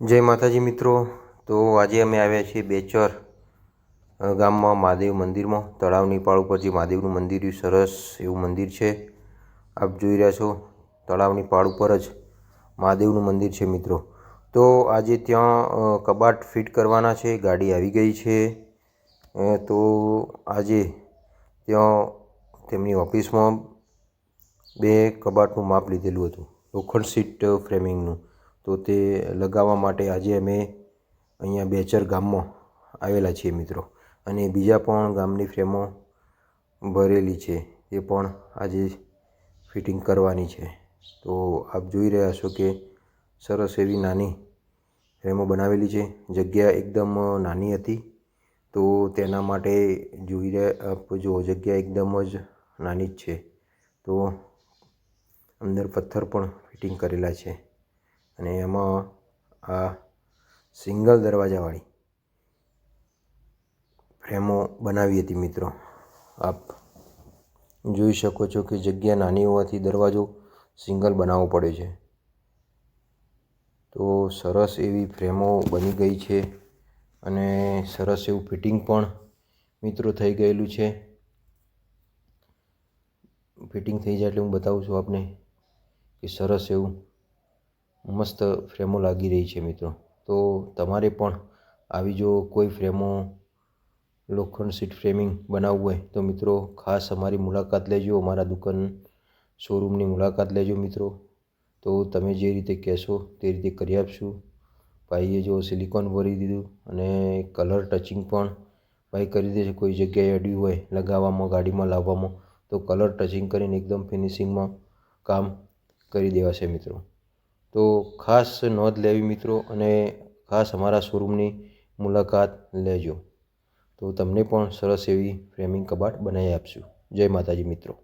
જય માતાજી મિત્રો. તો આજે અમે આવ્યા છીએ બેચર ગામમાં મહાદેવ મંદિરમાં. તળાવની પાળ ઉપર જે મહાદેવનું મંદિર સરસ એવું મંદિર છે. આપ જોઈ રહ્યા છો તળાવની પાળ ઉપર જ મહાદેવનું મંદિર છે મિત્રો. તો આજે ત્યાં કબાટ ફિટ કરવાના છે, ગાડી આવી ગઈ છે. તો આજે ત્યાં તેમની ઓફિસમાં બે કબાટનું માપ લીધેલું હતું, લોખંડ સીટ ફ્રેમિંગનું. તો તે લગાવવા માટે આજે અમે અહીંયા બેચર ગામમાં આવેલા છીએ મિત્રો. અને બીજા પણ ગામની ફ્રેમો ભરેલી છે, એ પણ આજે ફિટિંગ કરવાની છે. તો આપ જોઈ રહ્યા છો કે સરસ એવી નાની ફ્રેમો બનાવેલી છે. જગ્યા એકદમ નાની હતી, તો તેના માટે જોઈ રહ્યા જુઓ જગ્યા એકદમ જ નાની જ છે, તો અંદર પથ્થર પણ ફિટિંગ કરેલા છે. અને એમાં આ સિંગલ દરવાજાવાળી ફ્રેમો બનાવી હતી મિત્રો. આપ જોઈ શકો છો કે જગ્યા નાની હોવાથી દરવાજો સિંગલ બનાવવો પડે છે. તો સરસ એવી ફ્રેમો બની ગઈ છે અને સરસ એવું ફિટિંગ પણ મિત્રો થઈ ગયેલું છે. ફિટિંગ થઈ જાય એટલે હું બતાવું છું આપને કે સરસ એવું મસ્ત ફ્રેમો લાગી રહી છે મિત્રો. તો તમારે પણ આવી જો કોઈ ફ્રેમો, લોખંડ સીટ ફ્રેમિંગ બનાવવું હોય, તો મિત્રો ખાસ અમારી મુલાકાત લેજો, અમારા દુકાન શોરૂમની મુલાકાત લેજો મિત્રો. તો તમે જે રીતે કહેશો તે રીતે કરી આપશું. ભાઈએ જો સિલિકોન ભરી દીધું અને કલર ટચિંગ પણ ભાઈ કરી દે છે, કોઈ જગ્યાએ અડ્યું હોય લગાવવામાં, ગાડીમાં લાવવામાં, તો કલર ટચિંગ કરીને એકદમ ફિનિશિંગમાં કામ કરી દેવાશે મિત્રો. તો ખાસ નોંધ લેવી મિત્રો અને ખાસ અમારા શોરૂમની મુલાકાત લેજો. તો તમને પણ સરસ એવી ફ્રેમિંગ કબાટ બનાવી આપશું. જય માતાજી મિત્રો.